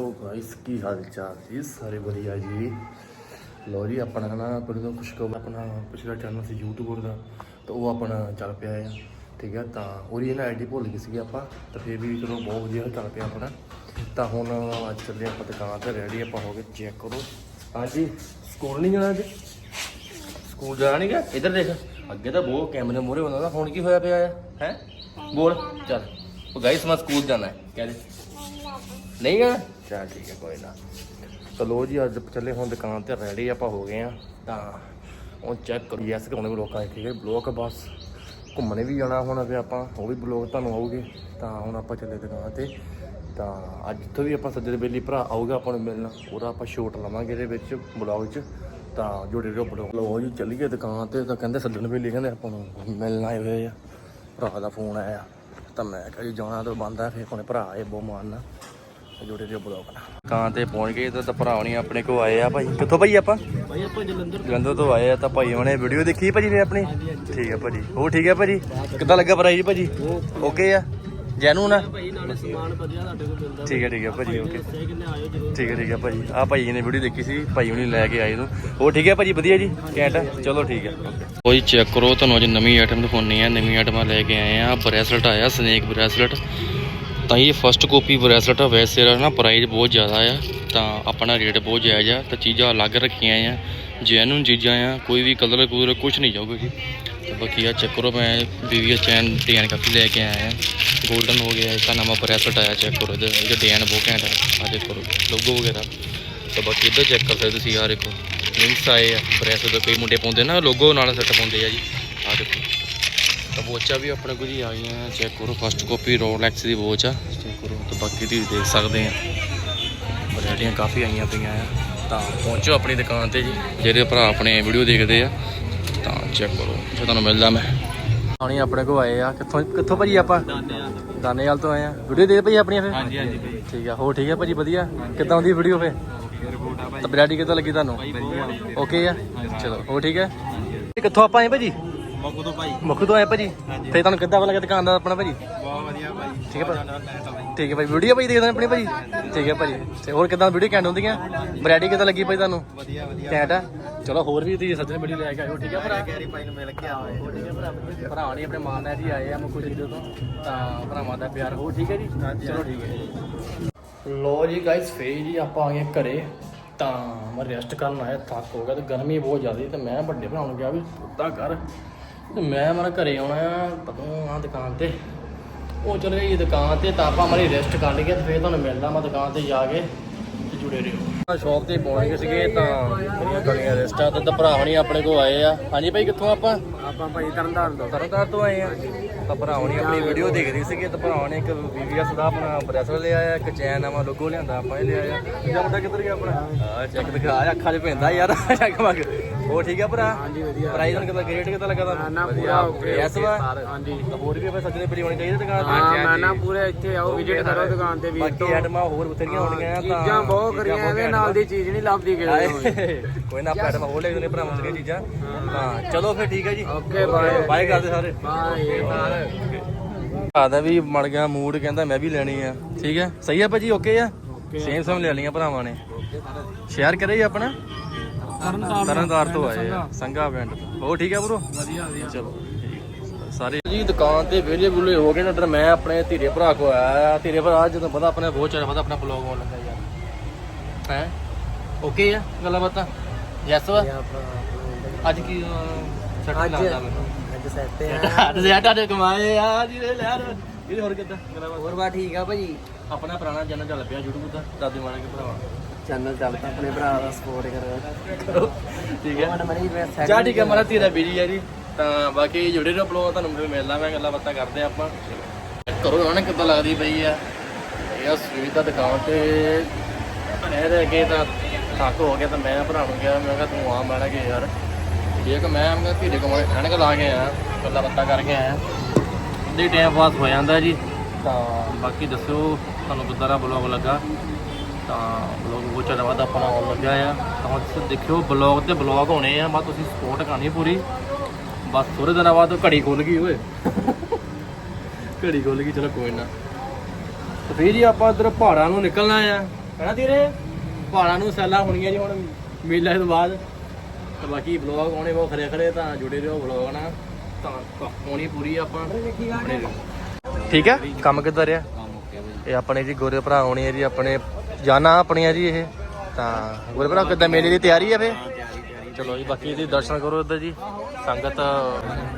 ਉਹ ਗਾਇਸ ਕੀ ਹਾਲ ਚਾਲ ਜੀ? ਸਾਰੇ ਵਧੀਆ ਜੀ। ਲੋ ਜੀ, ਆਪਣਾ ਨਾ ਕੋਈ ਤੋਂ ਕੁਛ ਕਹੋ ਆਪਣਾ ਪਿਛਲਾ ਚੈਨਲ ਸੀ YouTube ਦਾ, ਤਾਂ ਉਹ ਆਪਣਾ ਚੱਲ ਪਿਆ ਆ, ਠੀਕ ਆ? ਤਾਂ ਉਹਦੀ ਨਾ ਆਈਡੀ ਭੁੱਲ ਗਈ ਸੀ ਆਪਾਂ, ਤਾਂ ਫਿਰ ਵੀ ਚਲੋ ਬਹੁਤ ਵਧੀਆ ਚੱਲ ਪਿਆ ਆਪਣਾ। ਤਾਂ ਹੁਣ ਅੱਜ ਚੱਲੇ ਆਪਾਂ ਦੁਕਾਨ ਤੇ ਰੈਡੀ ਆਪਾਂ ਹੋ ਗਏ ਚੈੱਕ ਕਰੋ। ਹਾਂਜੀ, ਸਕੂਲ ਨਹੀਂ ਜਾਣਾ ਅੱਜ? ਸਕੂਲ ਜਾਣਾ ਨਹੀਂ ਗਾ ਇੱਧਰ ਦੇਖ, ਅੱਗੇ ਤਾਂ ਬਹੁਤ ਕੈਮਰੇ ਮੂਹਰੇ ਹੁੰਦਾ ਹੁਣ ਕੀ ਹੋਇਆ ਪਿਆ ਆ? ਹੈ? ਬੋਲ, ਚੱਲ। ਉਹ ਗਾਇਸ ਮੈਂ ਸਕੂਲ ਜਾਣਾ ਹੈ, ਕਹਿ ਦੇ। ਨਹੀਂ ਗਾ ਚਲ ਠੀਕ ਹੈ ਕੋਈ ਨਾ। ਚਲੋ ਜੀ, ਅੱਜ ਚੱਲੇ ਹੁਣ ਦੁਕਾਨ ਤੇ ਰੈਡੀ ਆਪਾਂ ਹੋ ਗਏ ਆ। ਤਾਂ ਉਹ ਚੈੱਕ ਕਰੋ। ਯੈਸ ਕਰਾਉਣੇ ਵੀ ਲੋਕਾਂ ਠੀਕ ਹੈ ਬਲੌਕ ਬਸ। ਘੁੰਮਣੇ ਵੀ ਜਾਣਾ ਹੁਣ ਫਿਰ ਆਪਾਂ, ਉਹ ਵੀ ਬਲੌਗ ਤੁਹਾਨੂੰ ਆਉਗੇ ਤਾਂ ਹੁਣ ਆਪਾਂ ਚੱਲੇ ਦੁਕਾਨ ਤੇ। ਤਾਂ ਅੱਜ ਤੋਂ ਵੀ ਆਪਾਂ ਸੱਜਣ ਬੇਲੀ ਭਰਾ ਆਊਗਾ ਆਪਾਂ ਨੂੰ ਮਿਲਣ। ਉਹਦਾ ਆਪਾਂ ਸ਼ੂਟ ਲਵਾਂਗੇ ਇਹਦੇ ਵਿੱਚ ਬਲੌਗ 'ਚ। ਤਾਂ ਜੁੜੇ ਰਹੋ ਬਲੌਗ ਲਓ ਜੀ, ਚੱਲੀਏ ਦੁਕਾਨ ਤੇ। ਤਾਂ ਕਹਿੰਦੇ ਸੱਜਣ ਬੇਲੀ ਕਹਿੰਦੇ ਆਪਾਂ ਨੂੰ ਮਿਲਣ ਆਏ ਹੋਏ ਆ। ਭਰਾ ਦਾ ਫੋਨ ਆਇਆ। ਤਾਂ ਮੈਂ ਕਿਹਾ ਜੀ, ਜਾਣਾ ਤਾਂ ਬੰਦਾ ਫਿਰ ਆਪਣੇ ਭਰਾ ਆਏ ਬਹੁਤ ਮਾਰਨਾ ਜੁੜੇ ਰਹੋ ਬਲੌਗ ਨਾਲ ਦੁਕਾਨ ਤੇ ਪਹੁੰਚ ਗਏ ਤਾਂ ਭਰਾ ਹੋਣੀ ਆਪਣੇ ਕੋ ਆਏ ਆ ਭਾਈ। ਕਿੱਥੋਂ ਭਾਈ ਆਪਾਂ? ਭਾਈ ਆਪਾਂ ਜਲੰਧਰ ਜਲੰਧਰ ਤੋਂ ਆਏ ਆ ਤਾਂ ਭਾਈ ਉਹਨੇ ਵੀਡੀਓ ਦੇਖੀ ਭਾਜੀ ਨੇ ਆਪਣੀ? ਠੀਕ ਹੈ ਭਾਜੀ। ਉਹ ਠੀਕ ਹੈ ਭਾਜੀ? ਕਿੱਦਾਂ ਲੱਗਾ ਭਰਾ ਜੀ ਭਾਜੀ? ਓਕੇ ਆ। ਜੈਨੂਨ ਆ? ਭਾਈ ਨਾਲੇ ਸਮਾਨ ਵਧੀਆ ਸਾਡੇ ਕੋਲ ਮਿਲਦਾ ਠੀਕ ਹੈ ਠੀਕ ਹੈ ਭਾਜੀ ਓਕੇ ਦੱਸਿਆ ਕਿੰਨੇ ਆਇਓ ਜਰੂਰ ਠੀਕ ਹੈ ਠੀਕ ਹੈ ਭਾਜੀ। ਆ ਭਾਈ ਨੇ ਵੀਡੀਓ ਦੇਖੀ ਸੀ ਭਾਈ ਉਹਨੇ ਲੈ ਕੇ ਆਏ ਨੂੰ। ਉਹ ਠੀਕ ਹੈ ਭਾਜੀ? ਵਧੀਆ ਜੀ? ਕੈਂਟ ਚਲੋ ਠੀਕ ਹੈ ਕੋਈ ਚੈੱਕ ਕਰੋ ਤੁਹਾਨੂੰ ਅੱਜ ਨਵੀਂ ਆਈਟਮ ਦਿਖਾਉਣੀ ਆ। ਨਵੀਂ ਆਈਟਮਾਂ ਲੈ ਕੇ ਆਏ ਆ। ਬ੍ਰੈਸਲੇਟ ਆਇਆ ਸਨੇਕ ਬ੍ਰੈਸਲੇਟ ਤਾਂ ਇਹ ਫਸਟ ਕਾਪੀ ਬ੍ਰੈਸਲਟ ਆ। ਵੈਸੇ ਇਹਦਾ ਨਾ ਪ੍ਰਾਈਸ ਬਹੁਤ ਜ਼ਿਆਦਾ ਆ, ਤਾਂ ਆਪਣਾ ਰੇਟ ਬਹੁਤ ਜਾਇਜ਼ ਆ। ਤਾਂ ਚੀਜ਼ਾਂ ਅਲੱਗ ਰੱਖੀਆਂ ਆ ਜੈਨੂਨ ਚੀਜ਼ਾਂ ਆ, ਕੋਈ ਵੀ ਕਲਰ ਕੂਲਰ ਕੁਝ ਨਹੀਂ ਜਾਊਗਾ ਜੀ। ਬਾਕੀ ਆ ਚੈੱਕ ਕਰੋ, ਮੈਂ ਬੀਵੀਆ ਚੈਨ ਡਿਜ਼ਾਈਨ ਕਾਪੀ ਲੈ ਕੇ ਆਇਆ। ਆ 골ਡਨ ਹੋ ਗਿਆ ਇਸ ਦਾ ਨਵਾਂ ਬ੍ਰੈਸਲਟ ਆਇਆ ਚੈੱਕ ਕਰੋ ਇਹਦਾ। ਇਹਦਾ ਡਿਜ਼ਾਈਨ ਬਹੁਤ ਘੈਂਟ ਆ ਆ ਚੈੱਕ ਕਰੋ ਲੋਗੋ ਵਗੈਰਾ। ਤਾਂ ਬਾਕੀ ਇੱਧਰ ਚੈੱਕ ਕਰ ਸਕਦੇ ਤੁਸੀਂ ਆ ਦੇਖੋ। ਲਿੰਕਸ ਆਏ ਆ ਬ੍ਰੈਸਲਟ ਕਈ ਮੁੰਡੇ ਪਾਉਂਦੇ ਨਾ ਲੋਗੋ ਨਾਲ ਸੈੱਟ ਪਾਉਂਦੇ ਆ ਜੀ। ਆ ਦੇਖੋ। ਤਾਂ ਵੋਚਾਂ ਵੀ ਆਪਣੇ ਕੋਲ ਜੀ ਆ ਗਈਆਂ ਚੈੱਕ ਕਰੋ ਫਸਟ ਕਾਪੀ ਰੋਲੈਕਸ ਦੀ ਵੋਚ ਆ। ਚੈੱਕ ਕਰੋ ਤਾਂ ਬਾਕੀ ਤੁਸੀਂ ਦੇਖ ਸਕਦੇ ਆ। ਵੈਰਾਈਟੀਆਂ ਕਾਫੀ ਆਈਆਂ ਪਈਆਂ ਆ। ਤਾਂ ਪਹੁੰਚੋ ਆਪਣੀ ਦੁਕਾਨ ਤੇ ਜੀ। ਜਿਹੜੇ ਭਰਾ ਆਪਣੇ ਵੀਡੀਓ ਦੇਖਦੇ ਆ ਤਾਂ ਚੈੱਕ ਕਰੋ ਫਿਰ ਤੁਹਾਨੂੰ ਮਿਲਦਾ ਮੈਂ। ਆਣੀ ਆਪਣੇ ਕੋਲ ਆਏ ਆ। ਕਿੱਥੋਂ ਕਿੱਥੋਂ ਭਾਜੀ ਆਪਾਂ? ਦਾਨੇਵਾਲ ਤੋਂ ਆਏ ਆ। ਵੀਡੀਓ ਦੇ ਭਾਈ ਆਪਣੀਆਂ ਫਿਰ? ਹਾਂਜੀ ਹਾਂਜੀ ਭਾਈ ਠੀਕ ਆ ਹੋ ਠੀਕ ਆ ਭਾਜੀ ਵਧੀਆ? ਕਿੱਦਾਂ ਆਉਂਦੀ ਵੀਡੀਓ ਫੇ ਰਿਪੋਰਟ ਆ ਭਾਈ ਤਾਂ ਬਰਾਡੀ ਕਿੱਦਾਂ ਲੱਗੀ ਤੁਹਾਨੂੰ? ਓਕੇ ਆ? ਚਲੋ ਹੋ ਠੀਕ ਹੈ ਇਹ ਕਿੱਥੋਂ ਆਪਾਂ ਆਏ ਭਾਜੀ? ਤੋਂ ਭਾਈ। ਮੁੱਖ ਤੋਂ ਆਏ ਭਾਜੀ? ਹਾਂਜੀ। ਫੇ ਤੁਹਾਨੂੰ ਕਿੱਦਾਂ ਪਤਾ ਲੱਗਾ ਦੁਕਾਨ ਦਾ ਆਪਣਾ ਭਾਜੀ? ਬਹੁਤ ਵਧੀਆ ਭਾਈ। ਠੀਕ ਹੈ ਭਾਈ ਭਾਈ। ਠੀਕ ਹੈ ਭਾਈ ਵੀਡੀਓ ਭਾਈ ਦੇਖਦੇ ਆਪਣੀ ਭਾਜੀ? ਠੀਕ ਹੈ ਭਾਜੀ। ਤੇ ਹੋਰ ਕਿੱਦਾਂ ਵੀਡੀਓ ਕੈਂਡ ਹੁੰਦੀਆਂ? ਬਰਾਡੀ ਕਿੱਦਾਂ ਲੱਗੀ ਭਾਈ ਤੁਹਾਨੂੰ? ਵਧੀਆ ਵਧੀਆ। ਕੈਂਟ ਆ? ਚਲੋ ਹੋਰ ਵੀ ਤੁਸੀਂ ਸੱਜਣ ਵੀਡੀਓ ਲੈ ਕੇ ਆਇਓ ਠੀਕ ਹੈ ਭਰਾ? ਕੈਰੀ ਭਾਈ ਨੂੰ ਮਿਲ ਕੇ ਆਵੇ ਠੀਕ ਹੈ ਭਰਾ। ਭਰਾ ਨੇ ਆਪਣੇ ਮਾਂ ਨਾਲ ਜੀ ਆਏ ਆ ਮੁੱਕੂ ਜੀ ਤੋਂ। ਤਾਂ ਭਰਾਵਾਂ ਦਾ ਪਿਆਰ ਹੋ ਠੀਕ ਹੈ ਜੀ? ਚਲੋ ਠੀਕ ਹੈ। ਲੋ ਜੀ ਗਾਇਸ ਫੇ ਜੀ ਆਪਾਂ ਆ ਗਏ ਘਰੇ। ਤਾਂ ਮੈਂ ਰੈਸਟ ਕਰਨ ਆਇਆ ਥੱਕ ਹੋ ਗਿਆ ਤੇ ਗਰਮੀ ਬਹੁਤ ਜ਼ਿਆਦਾ ਸੀ ਤੇ ਮੈਂ ਵੱਡੇ ਭਰਾ ਨੂੰ ਕਿਹਾ ਵੀ ਉੱਤਾ ਕਰ। ਤੇ ਮੈਂ ਮਰ ਘਰੇ ਆਉਣਾ ਆ ਤਦੋਂ ਆ ਦੁਕਾਨ ਤੇ। ਉਹ ਚਲੇ ਗਈ ਦੁਕਾਨ ਤੇ ਤਾਂ ਆਪਾਂ ਮਾਰੀ ਰੈਸਟ ਕਰ ਲਈਏ ਤੇ ਫੇਰ ਤੁਹਾਨੂੰ ਮਿਲਦਾ ਮੈਂ ਦੁਕਾਨ ਤੇ ਜਾ ਕੇ ਤੇ ਜੁੜੇ ਰਹੋ। ਸ਼ੌਪ ਤੇ ਪਹੁੰਚ ਗਏ ਸੀਗੇ ਤਾਂ ਮੇਰੀਆਂ ਗਲੀਆਂ ਰੈਸਟਾਂ ਤੇ ਤਾਂ ਭਰਾ ਹੁਣੀ ਆਪਣੇ ਕੋਲ ਆਏ ਆ। ਹਾਂਜੀ ਭਾਈ ਕਿੱਥੋਂ ਆਪਾਂ? ਆਪਾਂ ਭਾਈ ਤਰਨਤਾਰਨ ਤੋਂ। ਤਰਨਤਾਰ ਤੋਂ ਆਏ ਆ। ਤਾਂ ਭਰਾਵਾਂ ਨੇ ਆਪਣੀ ਵੀਡੀਓ ਦੇਖ ਰਹੀ ਸੀਗੇ ਤਾਂ ਭਰਾਵਾਂ ਨੇ ਇੱਕ ਵੀਵੀਐਸ ਦਾ ਆਪਣਾ ਬ੍ਰੈਸਲੇਟ ਲਿਆ ਆ ਇੱਕ ਚੈਨ ਨਵਾਂ ਲੋਗੋ ਲਿਆਂਦਾ ਆਪਾਂ ਇਹ ਲਿਆ ਆ ਮੁੰਡਾ ਕਿੱਧਰ ਗਿਆ ਆਪਣਾ? ਆ ਚੈੱਕ ਦਿਖਾ ਆ ਅੱਖਾਂ 'ਚ ਪੈਂਦਾ ਯਾਰ ਚੱਕ ਮਗ ਉਹ ਠੀਕ ਆ ਭਰਾ? ਹਾਂਜੀ ਵਧੀਆ ਪ੍ਰਾਈਸ ਹੁਣ ਕਿੱਦਾਂ ਗ੍ਰੇਡ ਕਿੱਦਾਂ ਲੱਗਾ ਤੁਹਾਨੂੰ? ਨਾ ਪੂਰਾ ਓਕੇ ਯੈਸ ਵਾ? ਹਾਂਜੀ। ਤਾਂ ਹੋਰ ਵੀ ਆਪਾਂ ਸੱਜਣੇ ਬੜੀ ਹੋਣੀ ਚਾਹੀਦੀ ਦੁਕਾਨ ਤੇ? ਹਾਂ ਮੈਂ ਨਾ ਪੂਰੇ ਇੱਥੇ ਆਓ ਵਿਜ਼ਿਟ ਕਰੋ ਦੁਕਾਨ ਤੇ ਤੋਂ ਬਾਕੀ ਐਟਮਾਂ ਹੋਰ ਬਥੇਰੀਆਂ ਹੋਣਗੀਆਂ ਤਾਂ ਚੀਜ਼ਾਂ ਬਹੁਤ ਕਰੀਆਂ ਇਹਦੇ ਨਾਲ ਦੀ ਚੀਜ਼ ਨਹੀਂ ਲੱਭਦੀ ਕਿਤੇ ਕੋਈ ਨਾ ਆਪਾਂ ਐਟਮਾਂ ਹੋਰ ਲੈ ਜਾਂਦੇ ਭਰਾਵਾਂ ਦੀਆਂ ਚੀਜ਼ਾਂ। ਹਾਂ। ਚਲੋ ਫਿਰ ਠੀਕ ਹੈ ਜੀ। ਓਕੇ ਬਾਏ ਬਾਏ ਕਰਦੇ ਸਾਰੇ। ਬਾਏ ਆਦਾ ਵੀ ਮੜ ਗਿਆ ਮੂਡ ਕਹਿੰਦਾ ਮੈਂ ਵੀ ਲੈਣੀ ਆ। ਠੀਕ ਹੈ ਸਹੀ ਆ ਭਾਜੀ ਓਕੇ ਆ? ਸੇਮ ਸਮ ਲੈ ਲਈਆਂ ਭਰਾਵਾਂ ਨੇ। ਸ਼ੇਅਰ ਕਰੇ ਜੀ ਆਪਣਾ। ਤਰਨਤਾਰ ਤੋਂ ਆਏ ਆ ਸੰਗਾ ਪਿੰਡ ਹੋ ਠੀਕ ਆ ਬ్రో ਵਧੀਆ ਵਧੀਆ। ਚਲੋ ਸਾਰੇ ਜੀ ਦੁਕਾਨ ਤੇ ਵਿਹਲੇ ਬੁਲੇ ਹੋ ਗਏ ਨਾ ਮੈਂ ਆਪਣੇ ਧੀਰੇ ਭਰਾ ਕੋ ਆਇਆ ਧੀਰੇ ਭਰਾ ਜਦੋਂ ਪਤਾ ਆਪਣੇ ਬਹੁਤ ਚਿਰ ਬਾਅਦ ਆਪਣਾ ਬਲੌਗ ਆਉਣ ਲੱਗਾ ਯਾਰ। ਹੈ? ਓਕੇ ਆ ਗੱਲਾਂ ਬਾਤਾਂ ਯੈਸ ਵਾ ਅੱਜ ਕੀ ਛੱਟ ਲੱਗਦਾ ਮੈਨੂੰ? ਅੱਜ ਸੈੱਟ ਅੱਜ ਸੈਟਾ ਕਮਾਏ ਆ ਜੀ ਲੈ ਯਾਰ ਇਹ ਹੋਰ ਕਿੱਦਾਂ? ਹੋਰ ਬਾ ਠੀਕ ਆ ਭਾਜੀ। ਆਪਣਾ ਪੁਰਾਣਾ ਚੈਨਲ ਚੱਲ ਪਿਆ YouTube ਦਾ ਦਾਦੇ ਮਾਣੇ ਕੇ ਭਰਾਵਾ ਚੈਨਲ ਚੱਲਦਾ ਆਪਣੇ ਭਰਾ ਦਾ ਸਪੋਰਟ ਕਰੋ। ਠੀਕ ਹੈ। ਮੜੀ ਮੈਂ ਚਾ ਠੀਕ ਹੈ ਮਾਰਾ ਤੇਰਾ ਬੀਜੀ ਹੈ ਜੀ। ਤਾਂ ਬਾਕੀ ਜੁੜੇ ਰਹੋ ਬਲੌਗ ਤੁਹਾਨੂੰ ਫਿਰ ਮਿਲਦਾ ਮੈਂ ਗੱਲਾਂ ਬਾਤਾਂ ਕਰਦੇ ਆਪਾਂ। ਕਰੋ ਉਹਨਾਂ ਕਿੱਦਾਂ ਲੱਗਦੀ ਪਈ ਆ? ਇਹ ਦਾ ਦੁਕਾਨ ਤੇ ਰਹਿ ਰਹਿ ਕੇ ਤਾਂ ਥੱਕ ਹੋ ਗਿਆ ਤਾਂ ਮੈਂ ਭਰਾ ਨੂੰ ਕਿਹਾ ਮੈਂ ਕਿਹਾ ਤੂੰ ਆ ਮੈਂ ਕਿ ਯਾਰ। ਜੇ ਕਿ ਮੈਂ ਆਂਗਾ ਧੀਰੇ ਕਮਾਏ ਐਨਕ ਲਾ ਕੇ ਆਇਆ ਗੱਲਾਂ ਬਾਤਾਂ ਕਰਕੇ ਆਇਆ। ਦੇ ਟਾਈਮ ਪਾਸ ਹੋ ਜਾਂਦਾ ਜੀ। ਤਾਂ ਬਾਕੀ ਦੱਸਿਓ ਤੁਹਾਨੂੰ ਕਿੱਦਾਂ ਦਾ ਬਲੌਗ ਲੱਗਾ? ਤਾਂ ਬਲੌਗ ਬਹੁਤ ਜ਼ਿਆਦਾ ਵੱਧ ਆਪਣਾ ਆਉਣ ਲੱਗਾ ਆ। ਤਾਂ ਤੁਸੀਂ ਦੇਖਿਓ ਬਲੌਗ ਤੇ ਬਲੌਗ ਹੋਣੇ ਆ ਬਸ ਤੁਸੀਂ ਸਪੋਰਟ ਕਰਨੀ ਪੂਰੀ। ਬਸ ਥੋੜੇ ਦਿਨਾਂ ਬਾਅਦ ਉਹ ਘੜੀ ਖੁੱਲ ਗਈ ਓਏ। ਘੜੀ ਖੁੱਲ ਗਈ ਚਲੋ ਕੋਈ ਨਾ। ਤੇ ਫਿਰ ਜੀ ਆਪਾਂ ਇੱਧਰ ਪਹਾੜਾਂ ਨੂੰ ਨਿਕਲਣਾ ਆ। ਕਹਿਣਾ ਤੇਰੇ ਪਹਾੜਾਂ ਨੂੰ ਸੈਲਾ ਹੋਣੀਆਂ ਜੀ ਹੁਣ ਮੇਲੇ ਤੋਂ ਬਾਅਦ। ਤੇ ਬਾਕੀ ਵਲੌਗ ਆਉਣੇ ਬਹੁਤ ਖਰੇ ਖਰੇ ਤਾਂ ਜੁੜੇ ਰਹੋ ਵਲੌਗ ਨਾਲ। ਤਾਂ ਹੋਣੀ ਪੂਰੀ ਆਪਾਂ। ਠੀਕ ਹੈ ਕੰਮ ਕਿੱਦਾਂ ਰਿਹਾ? ਇਹ ਆਪਣੇ ਜੀ ਗੋਰੇ ਭਰਾ ਆਉਣੇ ਆ ਜੀ ਆਪਣੇ ਜਾਨਾ ਆਪਣੀਆਂ ਜੀ ਇਹ। ਤਾਂ ਗੋਰੇ ਭਰਾ ਕਿੱਦਾਂ ਮੇਲੇ ਦੀ ਤਿਆਰੀ ਆ ਫੇ ਚਲੋ ਜੀ ਬਾਕੀ ਇਹਦੀ ਦਰਸ਼ਨ ਕਰੋ ਇੱਧਰ ਜੀ। ਸੰਗਤ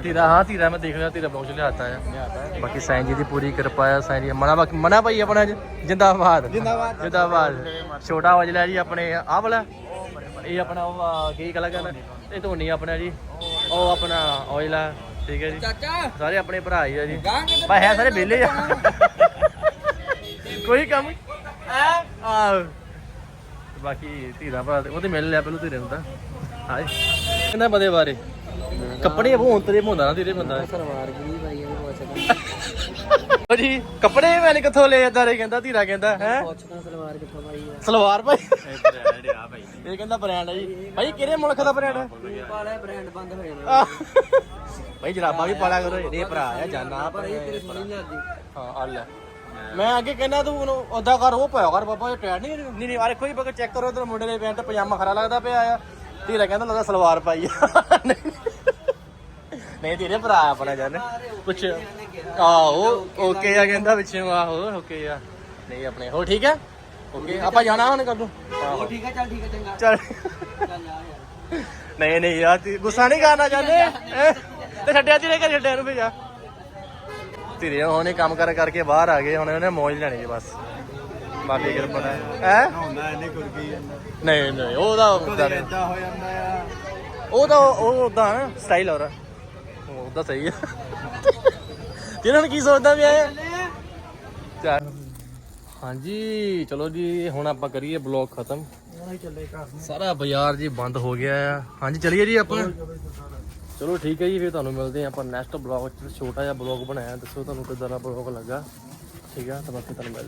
ਧੀਰਾ ਹਾਂ ਧੀਰਾ ਮੈਂ ਦੇਖ ਲਿਆ ਧੀਰਾ ਪਹੁੰਚ ਲਿਆ ਆਤਾ ਹੈ ਬਾਕੀ ਸਾਈਂ ਜੀ ਦੀ ਪੂਰੀ ਕਿਰਪਾ ਹੈ ਸਾਈਂ ਜੀ ਮਨਾ ਬਾਕੀ ਮਨਾ ਭਾਈ ਆਪਣਾ ਜਿੰਦਾਬਾਦ। ਜਿੰਦਾਬਾਦ। ਜਿੰਦਾਬਾਦ। ਛੋਟਾ ਔਜਲਾ ਜੀ ਆਪਣੇ ਆਹ ਵਾਲਾ। ਇਹ ਆਪਣਾ ਉਹ ਆ, ਕੀ ਕਲਾ ਕਹਿੰਦਾ ਇਹ ਧੋਨੀ ਆਪਣਾ ਜੀ। ਉਹ ਆਪਣਾ ਔਜਲਾ ਠੀਕ ਹੈ ਜੀ। ਚਾਚਾ। ਸਾਰੇ ਆਪਣੇ ਭਰਾ ਹੀ ਆ ਜੀ। ਹੈ ਸਾਰੇ ਵਿਹਲੇ ਆ। ਕੋਈ ਕੰਮ? ਆ ਆ ਬਾਕੀ ਧੀਰਾ ਭਰਾ ਤੇ ਉਹਦੇ ਮਿਲ ਲਿਆ ਪਹਿਲਾਂ ਧੀਰੇ ਤਾਂ ਹਾਏ। ਇਹਨਾਂ ਬੰਦੇ ਬਾਰੇ। ਕੱਪੜੇ ਭੋਂ ਤੇਰੇ ਭੋਂਦਾ ਨਾ ਤੇਰੇ ਬੰਦਾ ਸਰਵਾਰ ਕੀ ਨਹੀਂ ਭਾਈ ਇਹ ਪੁੱਛਦਾ ਉਹ ਜੀ ਕੱਪੜੇ ਮੈਂ ਕਿੱਥੋਂ ਲੈ ਜਾਂਦਾ ਰੇ ਕਹਿੰਦਾ ਧੀਰਾ ਕਹਿੰਦਾ ਹੈ? ਪੁੱਛਦਾ ਸਲਵਾਰ ਕਿੱਥੋਂ ਭਾਈ ਆ। ਸਲਵਾਰ ਭਾਈ। ਇਹ ਕਹਿੰਦਾ ਬ੍ਰਾਂਡ ਹੈ ਜੀ। ਭਾਈ ਕਿਹੜੇ ਮੁਲਕ ਦਾ ਬ੍ਰਾਂਡ ਹੈ ਪਾਲਾ ਬ੍ਰਾਂਡ ਬੰਦ ਹੋ ਜਾਣਾ। ਭਾਈ ਜਰਾਬਾਂ ਵੀ ਪਾਲਿਆ ਕਰੋ ਇਹਦੇ ਭਰਾ ਆ ਜਾਨਾ ਪਰ ਇਹ ਤੇਰੀ ਸੁਣੀ ਨਹੀਂ ਲੱਗਦੀ ਹਾਂ ਆ ਲੈ। ਮੈਂ ਅੱਗੇ ਕਹਿੰਦਾ ਤੂੰ ਉਹਨੂੰ ਉਦਾਂ ਕਰ ਉਹ ਪਾਇਆ ਕਰ ਬਾਬਾ ਇਹ ਟੈਟ ਨਹੀਂ ਨਹੀਂ ਨਹੀਂ ਆ ਦੇਖੋ ਜੀ ਬਗਾ ਚੈੱਕ ਕਰੋ ਇਧਰ ਮੁੰਡੇ ਦੇ ਪੈਂਟ ਪਜਾਮਾ ਖਰਾ ਲੱਗਦਾ ਪਿਆ ਆ। ਧੀਰਾ ਕਹਿੰਦਾ ਲੱਗਦਾ ਸਲਵਾਰ ਪਾਈ ਆ। ਨਹੀਂ ਧੀਰੇ ਭਰਾ ਆਪਣਾ ਜਾਨ। ਕੁਛ ਆਹੋ ਓਕੇ ਆ ਕਹਿੰਦਾ ਪਿੱਛੇ ਆਹੋ ਓਕੇ ਆ। ਨਹੀਂ ਆਪਣੇ ਹੋ ਠੀਕ ਹੈ ਓਕੇ ਆਪਾਂ ਜਾਣਾ ਹੁਣ ਕਰ ਦੂੰ ਉਹ ਠੀਕ ਹੈ ਚੱਲ ਠੀਕ ਹੈ ਚੰਗਾ। ਚੱਲ। ਚੱਲ ਆ ਯਾਰ। ਨਹੀਂ ਨਹੀਂ ਯਾਰ ਤੀ- ਗੁੱਸਾ ਨਹੀਂ ਕਰਨਾ ਚਾਹੁੰਦੇ। ਹੈਂ? ਤੇ ਛੱਡਿਆ ਤੇਰੇ ਘਰ ਛੱਡਿਆ ਨੂੰ ਭੇਜਾ। ਤੇਰੇ ਉਹਨੇ ਕੰਮ ਕਰ ਕਰਕੇ ਬਾਹਰ ਆ ਗਏ ਹੁਣ ਉਹਨੇ ਮੌਜ ਲੈਣੀ ਜੀ ਬਸ। ਬਾਕੀ ਕਿਰਪਾ ਹੈ ਹੈ? ਹੁੰਦਾ ਇਹਨੇ ਕੁਰਕੀ ਨਹੀਂ ਨਹੀਂ ਉਹਦਾ ਨਹੀਂ। ਇਦਾਂ ਹੋ ਜਾਂਦਾ ਆ। ਉਹ ਤਾਂ ਉਹ ਉਦਾਂ ਸਟਾਈਲ ਹੋਰ ਉਹਦਾ। ਸਹੀ ਆ। ਜਿਹਨਾਂ ਨੂੰ ਕੀ ਸੋਚਦਾ ਵੀ ਆਇਆ ਚੱਲ। ਹਾਂਜੀ ਚਲੋ ਜੀ ਹੁਣ ਆਪਾਂ ਕਰੀਏ ਬਲੌਗ ਖਤਮ। ਚੱਲੇ ਸਾਰਾ ਬਾਜ਼ਾਰ ਜੀ ਬੰਦ ਹੋ ਗਿਆ ਆ। ਹਾਂਜੀ ਚਲਿਏ ਜੀ ਆਪਾਂ। ਚਲੋ ਠੀਕ ਹੈ ਜੀ, ਫਿਰ ਤੁਹਾਨੂੰ ਮਿਲਦੇ ਆ ਆਪਾਂ ਨੈਕਸਟ ਬਲੌਗ ਚ। ਛੋਟਾ ਜਿਹਾ ਬਲੌਗ ਬਣਾਇਆ, ਦੱਸੋ ਤੁਹਾਨੂੰ ਕਿੱਦਾਂ ਦਾ ਬਲੌਗ ਲੱਗਾ। ਠੀਕ ਆ, ਤਾਂ ਬਾਕੀ ਤੁਹਾਨੂੰ ਮਿਲਦੇ